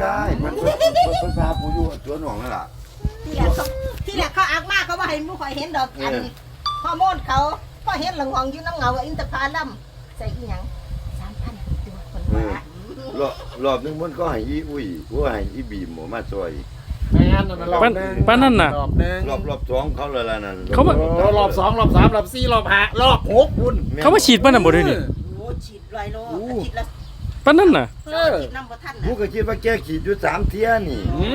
ได้มันเพิ่นเพิ่นพาผู้อยู่สวนหนองนั่นล่ะที่แรกเขาที่แรกเขาอักมากเขาว่าให้หมูข่อยเห็นดอกอันเออฮอร์โมนเขาพอเห็นหลังหองอยู่น้ำเงาอินทผลัมใส่อีหยังสามพันตัวคนว่ารอบรอบหนึงมันก็ให้อีอุ้ยว่าให้อีบีมหมอมาช่วยแม่นนั่นนะรอบปั้นหนึ่งปั้นนั่นน่ะ รอบหนึ่งรอบรอบสองเขาเลยล่ะนั่นเขามา โอ้รอบสองรอบสามรอบสี่รอบห้ารอบหกคุณเขามาฉีดปั้นนั่นบ่ด้วยนี่ โอ้ฉีดลอยโลโอ้ฉีดละ ปั้นนั่นน่ะเออฉีดน้ำบ่ทันกูน่ะก็คิดว่าแกขีดอยู่สามเที่ยนี่อื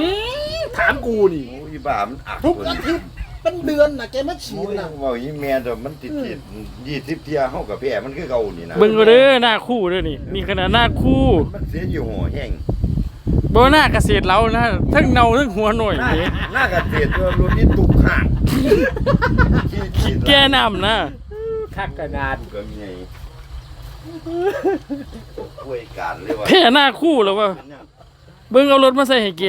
มถามกูนี่ โอ้ยบ้ามันอักทุกคนอาทิตย์เป็นเดือนน่ะแกมาฉีโอ้ดยน่ะว่าอีแม่แต่มันติดติดยี่สิบเที่ยเฮากับแพ้มันคือเก่านี่นะเบิ่งก็เด้อหน้าคู่เด้อนี่นี่ขนาดหน้าคู่มันเสียอยู่หัวแห้งบ่หน้าเกษตรเรานะทั้งเนาทั้งหัวหน่อยหน้านี่หน้ากระเทียมตัวรุ่นนี้ตุกห่างขี้ขี้แก้น้ำนะคักกระนาดก็มีไงป่ วยการเลยว่าแพ้หน้าคู่แล้วว่าเบิ่งเอารถมาใส่ให้แก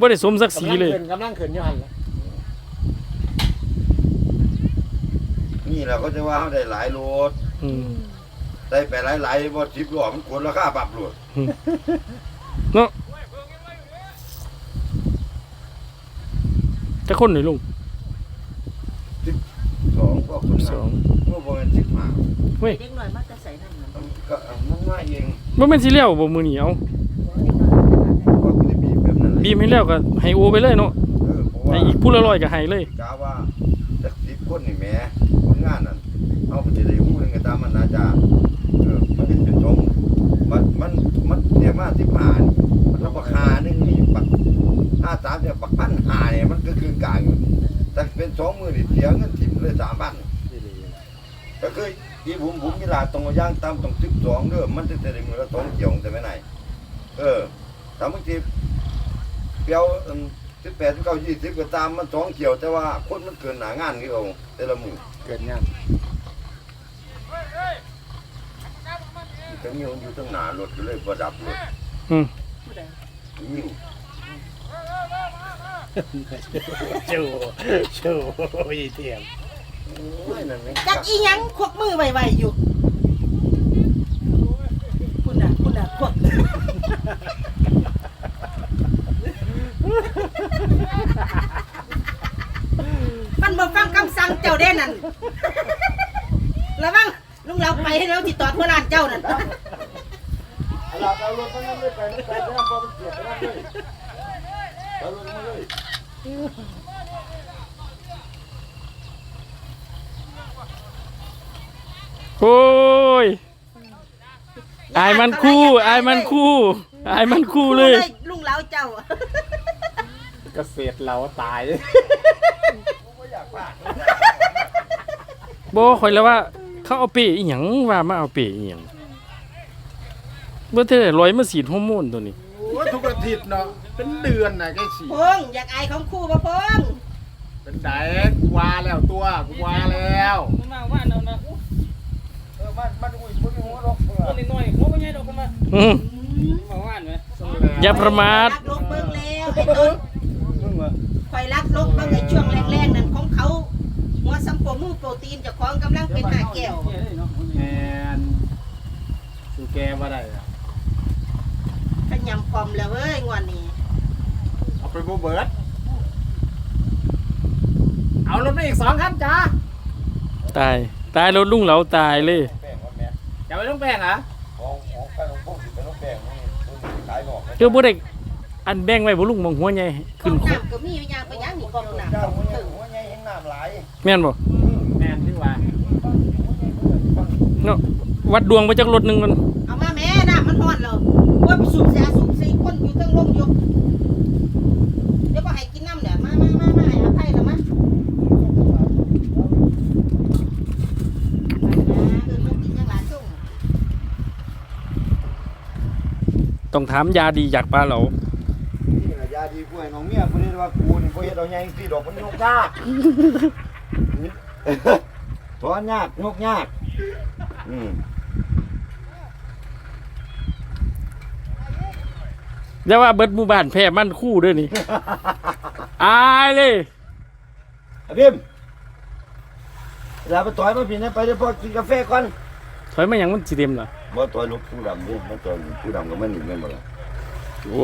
บ่ได้สมศักดิ์ศรีเลย กำลังเขินกำลังเขินอยู่หันละนี่เราก็จะว่าเขาได้หลายรถอืมได้ไปหลายหลายๆบ่สิบล้อมันควรราคาปรับรถเนาะจะคนหน่อยลุงสองก็คนสองเมื่อประมาณสิบห้าเว้ยเด็กหน่อยมาจะ ใส่นั่นน่ะก็มันง่ายเองบ่แม่นสิแล้วบ่มื้อนี้เอาก็ไม่ได้บีบแบบนั้นเลยบีมให้แล้วก็ให้โอไปเลยเนาะเออเพราะว่าให้อีกผู้ละร้อยก็ให้เลยกาว่าจากสิบคนนี่แหม่คนงานนั่นเอาไปจะได้หูหนึงก็ตามมันนะจ๊ะเออมันก็เป็นสองมันมันมันเสียมาสิบห้านี่มันราคาหนึงนี่ปักห้าสามเนี่ยปักพันห้าเนี่ยมันก็คือกลางอยู่นี่แต่เป็นสองมือนี่เสียเงินถิ่มเลยสามพัน ก็คือ ที่ผมผมมีลาตรงย่างตามตรงสิบสองเด้อมันจะได้มือละสองเกี่ยวแต่ไม่ไหนเออถ้าบางทีเปียวสิบแปดสิบเก้ายี่สิบก็ตามมันสองเกี่ยวแต่ว่าคนมันเกินหนางานกี่เอาแต่ละมือเกินงานก็มีคนอยู่ตั้งหนารถก็เลยประดับรถอืมยิ่งชูชูอีเทียมโอ้ยนั่น จักอีหยังควักมือไวๆอยู่คุณน่ะคุณน่ะควักมันบ่ฟังคำสั่งเจ้าเด้นั่นระวังลุงเราไปให้เราติดต่อทั่วร้านเจ้านั่นเราเอารถมันไม่ไปไม่ไปไม่พอมันเกียดไปเลยเอารถมาเลย โอ้ยอายมันคู่อายมันคู่อายมันคู่เลย ลุงเราเจ้า เกษตรเราตายบ่ข่อยแล้วว่า เขาเอาเปรย์อีหยังว่ามาเอาเปรย์อีหยังบ่ได้ร้อยมาฉีดฮอร์โมนตัวนี้โอ้ยทุกอาทิตย์เนาะ เป็นเดือนน่ะแกฉีดพงอยากอายของครู่บ่พงเป็นไดกูวาแล้วตัวกูวาแล้วมาว่าเอานะ อู้เออมันมันอุ้ยมันหัวรกเออตัวน้อยๆหัวบ่ใหญ่ดอกผมว่าอืมมาว่านไหมอย่าประมาทรักลกเบิ่งแล้วไอ้ต้นมึงวะข่อยรักลกเบิ่งในช่วงแรกๆนั่นของเขาหัวสัมโพมูโปรตีนเจ้าของกำลังเป็นหาแก้วแมนสูแกว่าได้อะขยำกล่อมแล้วเว้ยงวนนี้เอาไปบูเบิร์ดเอารถมาอีกสองคันจ้าตาย ตายรถลุงเหลาตายเลยแป้งว่าแม่ จะไปต้องแป้งเหรอของของใครของพวกสิเป็นน้องแป้งนี่มันขายบอกเดี๋ยวบ่ได้อันแบ่งไว้บ่ลุงมองหัวใหญ่กล่ขึ้อนงคุกน้ำก็มีอยู่อย่างไปอย่างนี่กล่องน้ำเจ้าของหัวใหญ่ตึงหัวใหญ่เห็นน้ำไหลแม่นบ่แมนที่ว่าเนาะวัดดวงไปจักรถหนึงมันเอามาแม่น้ำมันฮ้อนแล้วว่าไปสูบแสสูบสีคนอยู่เทั้งลมอยู่เดี๋ยวบ่ให้กินน้ำเด้อมามามามาให้อภัยแล้วมาเออมันกินจังหลายช่วง ต้องถามยาดีอยากปลาเหลานี่ล่ะยาดีกล้วยน้องเมียเพิ่นเรียกว่ากูนี่บ่เฮ็ดเอาใหญ่สิดอกมันยกยากถอนยากยกยากอืมอย่าว่าเบิดหมู่บ้านแพ้มันคู่เด้อนี่ อายเลย อะบิมเวลาไปต่อยมาพี่นะไปเดี๋ยวพอกินกาแฟก่อนถอยมาหยังมันสิเต็มล่ ว่าตัวลูกผู้ดำนี่มันตัวผู้ดำก็ม่นหนีไม่หมดละโอ้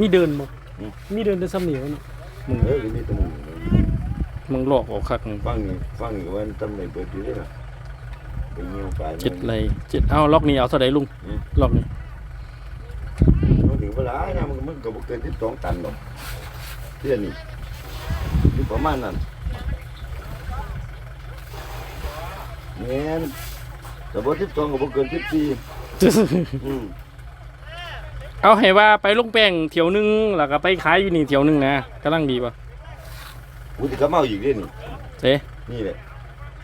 นี่เดินมั้มีเดินแต่ซ้ำเหนียวนะมึงเอ้ยมีแตะมึงมึงหลอกออกคักมึงฟังนี่ฟังอยู่ว่าตำแหน่งเปิดอยู่ได้เรอไปเงี้ยวไปเจ็ดเลยเจ็ดเอ้าล็อกนี้เอาเท่าไหร่ลุงล็อกนี้มันถึงเวลาเนี่ยมันมันก็บ่เกินที่สองตันหรอกเรื่องนี้อยู่ประมาณนั้น ม่นแต่บ่12ก็บ่เกิน14อืมเอาให้ว่าไปลงแป้งเที่ยวหนึงแล้วก็ไปขายอยู่นี่เที่ยวหนึงนะกำลังดีป่ะ กูสิกลับมาเอาอีกเด้นี่เด้นี่แหละ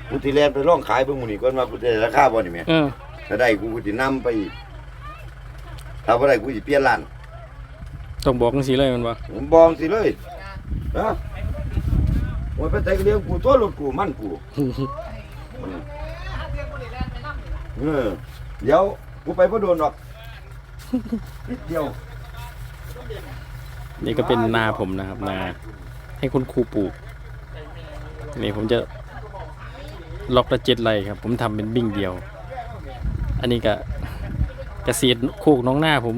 กูสิแลนไปลองขายเบิ่งหมื้นี้ก่อนว่ากูจะได้ราคาบ่นี่แม่เออถ้าได้กูกูสินำไปอีกถ้าบ่ได้กูสิเปลี่ยนร้านต้องบอกจังซี่เลยมันว่าผมบอกสิเลยนะว่าไปแต่งเรื่องกูตัวรถกูมันกู เออเดี๋ยวกูไปบ่โดนหรอกนิดเดียวนี่ก็เป็นนาผมนะครับนาให้คุณครูปลูกนี่ผมจะล็อกละเจ็ดไรครับ ผมทำเป็นบิ่งเดียว อันนี้ก็เกษตรโคกน้องหน้าผม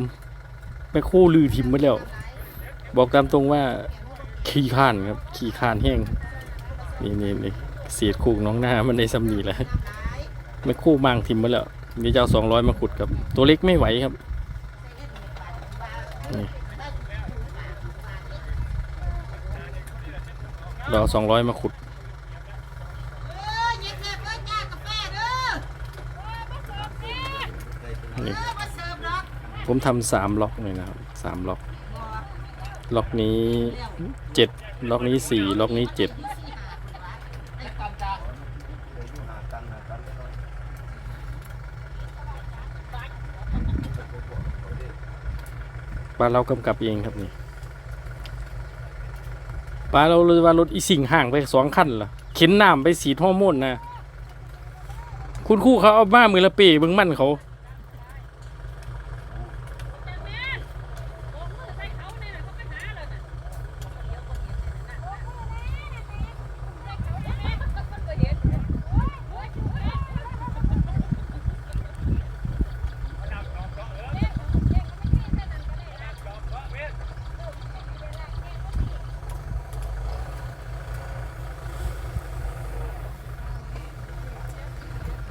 ไปโคู่ลือทิมไปแล้ว บอกตามตรงว่าขี้ข้านครับขี้ข้านแห้งนี่นี่นี่เกษตรโคกน้องหน้ามันได้สำนีแล้ว ไม่คู่มางทิมไปแล้วมีเจ้าสองร้อยมาขุดครับ ตัวเล็กไม่ไหวครับเราสองร้อยมาขุดนี่ผมทำสามล็อกเลยนะครับสามล็อก ล็อกนี้เจ็ดล็อกนี้สี่ล็อกนี้เจ็ด ปลาเรากำกับเองครับนี่ปลาเราเลยว่ารถอีสิงห่างไปสองขั้นเหรอเข็นน้ำไปสีท่อร์โมนนะ คุณครู่เขาเอาบ้ามือละเป้เบิ่งมั่นเขา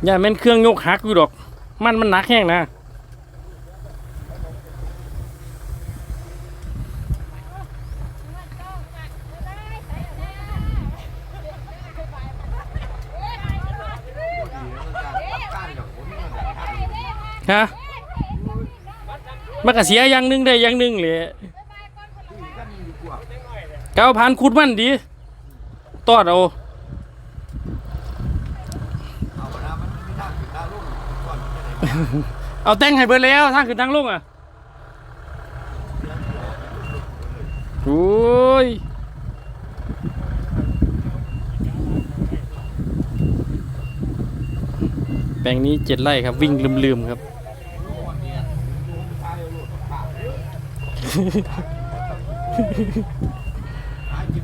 อย่าแม่นเครื่องยกหักอยู่ดอก มันมันหนักแห้งนะฮะมันก็เสียอย่างหนึงได้อย่างหนึงเลยเก้าพันขุดมันดี ตอดเอา เอาแต่งให้เบิดแล้วทางขึ้นทางลงอะโอ้ยแปลงนี้เจ็ดไร่ครับ วิ่งลืมๆครับหากิ